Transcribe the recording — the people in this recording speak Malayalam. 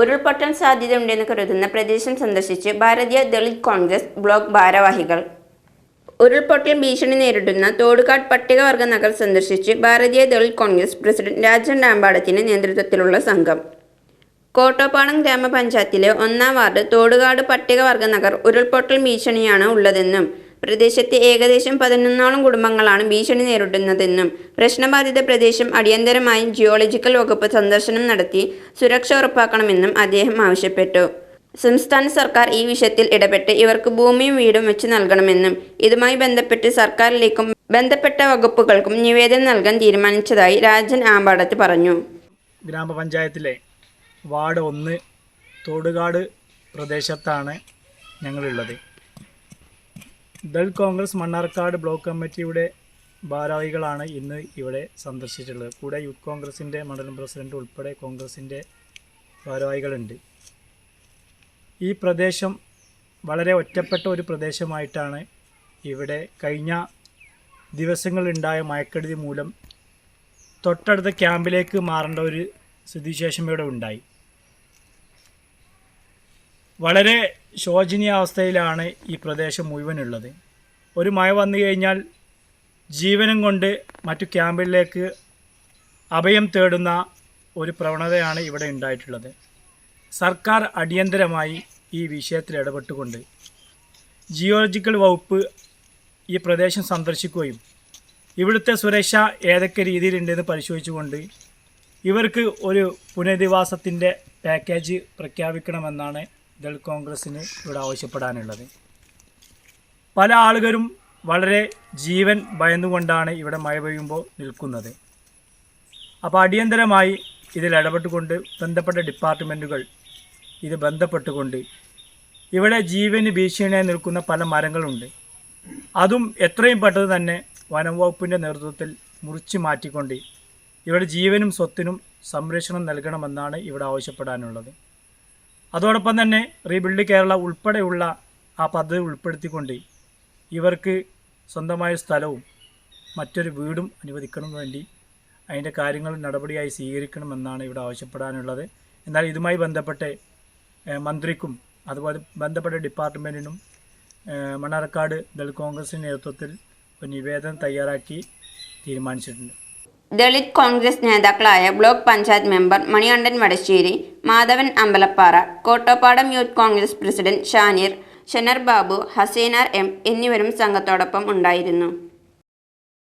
ഉരുൾപൊട്ടൽ സാധ്യതയുണ്ടെന്ന് കരുതുന്ന പ്രദേശം സന്ദർശിച്ച് ഭാരതീയ ദളിത് കോൺഗ്രസ് ബ്ലോക്ക് ഭാരവാഹികൾ. ഉരുൾപൊട്ടൽ ഭീഷണി നേരിടുന്ന തോടുകാട് പട്ടികവർഗ നഗർ സന്ദർശിച്ച് ഭാരതീയ ദളിത് കോൺഗ്രസ് പ്രസിഡന്റ് രാജൻ രാമ്പാടത്തിന്റെ നേതൃത്വത്തിലുള്ള സംഘം. കോട്ടോപ്പാടം ഗ്രാമപഞ്ചായത്തിലെ ഒന്നാം വാർഡ് തോടുകാട് പട്ടികവർഗ നഗർ ഉരുൾപൊട്ടൽ ഭീഷണിയാണ് ഉള്ളതെന്നും പ്രദേശത്തെ ഏകദേശം പതിനൊന്നോളം കുടുംബങ്ങളാണ് ഭീഷണി നേരിടുന്നതെന്നും പ്രശ്നബാധിത പ്രദേശം അടിയന്തരമായി ജിയോളജിക്കൽ വകുപ്പ് സന്ദർശനം നടത്തി സുരക്ഷ ഉറപ്പാക്കണമെന്നും അദ്ദേഹം ആവശ്യപ്പെട്ടു. സംസ്ഥാന സർക്കാർ ഈ വിഷയത്തിൽ ഇടപെട്ട് ഇവർക്ക് ഭൂമിയും വീടും വെച്ച് നൽകണമെന്നും ഇതുമായി ബന്ധപ്പെട്ട് സർക്കാരിലേക്കും ബന്ധപ്പെട്ട വകുപ്പുകൾക്കും നിവേദനം നൽകാൻ തീരുമാനിച്ചതായി രാജൻ ആമ്പാടത്ത് പറഞ്ഞു. ഗ്രാമപഞ്ചായത്തിലെ വാർഡ് ഒന്ന് തോടുകാട് പ്രദേശത്താണ് ഞങ്ങളുള്ളത്. ദളിത് കോൺഗ്രസ് മണ്ണാർക്കാട് ബ്ലോക്ക് കമ്മിറ്റിയുടെ ഭാരവാഹികളാണ് ഇന്ന് ഇവിടെ സന്ദർശിച്ചിട്ടുള്ളത്. കൂടെ യൂത്ത് കോൺഗ്രസിന്റെ മണ്ഡലം പ്രസിഡന്റ് ഉൾപ്പെടെ കോൺഗ്രസിന്റെ ഭാരവാഹികളുണ്ട് ഈ പ്രദേശം വളരെ ഒറ്റപ്പെട്ട ഒരു പ്രദേശമായിട്ടാണ് ഇവിടെ കഴിഞ്ഞ ദിവസങ്ങളുണ്ടായ മയക്കെടുതി മൂലം തൊട്ടടുത്ത ക്യാമ്പിലേക്ക് മാറേണ്ട ഒരു സ്ഥിതിവിശേഷം ഇവിടെ ഉണ്ടായി. വളരെ ശോചനീയ അവസ്ഥയിലാണ് ഈ പ്രദേശം മുഴുവനുള്ളത്. ഒരു മഴ വന്നു കഴിഞ്ഞാൽ ജീവനും കൊണ്ട് മറ്റു ക്യാമ്പിലേക്ക് അഭയം തേടുന്ന ഒരു പ്രവണതയാണ് ഇവിടെ ഉണ്ടായിട്ടുള്ളത്. സർക്കാർ അടിയന്തരമായി ഈ വിഷയത്തിൽ ഇടപെട്ടുകൊണ്ട് ജിയോളജിക്കൽ വകുപ്പ് ഈ പ്രദേശം സന്ദർശിക്കുകയും ഇവിടുത്തെ സുരക്ഷ ഏതൊക്കെ രീതിയിലുണ്ടെന്ന് പരിശോധിച്ചുകൊണ്ട് ഇവർക്ക് ഒരു പുനരധിവാസത്തിന്റെ പാക്കേജ് പ്രഖ്യാപിക്കണമെന്നാണ് ദളിത് കോൺഗ്രസ്സിന് ഇവിടെ ആവശ്യപ്പെടാനുള്ളത്. പല ആളുകളും വളരെ ജീവൻ ഭയന്നുകൊണ്ടാണ് ഇവിടെ മഴ പെയ്യുമ്പോൾ നിൽക്കുന്നത്. അപ്പോൾ അടിയന്തരമായി ഇതിൽ ഇടപെട്ടുകൊണ്ട് ബന്ധപ്പെട്ട ഡിപ്പാർട്ട്മെന്റുകൾ ഇത് ബന്ധപ്പെട്ടുകൊണ്ട് ഇവിടെ ജീവന് ഭീഷണിയായി നിൽക്കുന്ന പല മരങ്ങളുണ്ട്. അതും എത്രയും പെട്ടെന്ന് തന്നെ വനം വകുപ്പിന്റെ നേതൃത്വത്തിൽ മുറിച്ച് മാറ്റിക്കൊണ്ട് ഇവിടെ ജീവനും സ്വത്തിനും സംരക്ഷണം നൽകണമെന്നാണ് ഇവിടെ ആവശ്യപ്പെടാനുള്ളത്. അതോടൊപ്പം തന്നെ റീബിൽഡ് കേരള ഉൾപ്പെടെയുള്ള ആ പദ്ധതി ഉൾപ്പെടുത്തിക്കൊണ്ട് ഇവർക്ക് സ്വന്തമായ സ്ഥലവും മറ്റൊരു വീടും അനുവദിക്കണം വേണ്ടി അതിന്റെ കാര്യങ്ങൾ നടപടിയായി സ്വീകരിക്കണമെന്നാണ് ഇവിടെ ആവശ്യപ്പെടാനുള്ളത്. എന്നാൽ ഇതുമായി ബന്ധപ്പെട്ട് മന്ത്രിക്കും അതുപോലെ ബന്ധപ്പെട്ട ഡിപ്പാർട്ട്മെന്റിനും മണ്ണാർക്കാട് ദളിത് കോൺഗ്രസിന്റെ നേതൃത്വത്തിൽ ഒരു നിവേദനം തയ്യാറാക്കി തീരുമാനിച്ചിട്ടുണ്ട്. ദളിത് കോൺഗ്രസ് നേതാക്കളായ block panchayat member Manikandan Vadasseri Madhavan Ambalappara Kottopadam youth Congress president Shaneer Shanar Babu Haseenar M എന്നിവരും സംഘത്തോടൊപ്പം ഉണ്ടായിരുന്നു.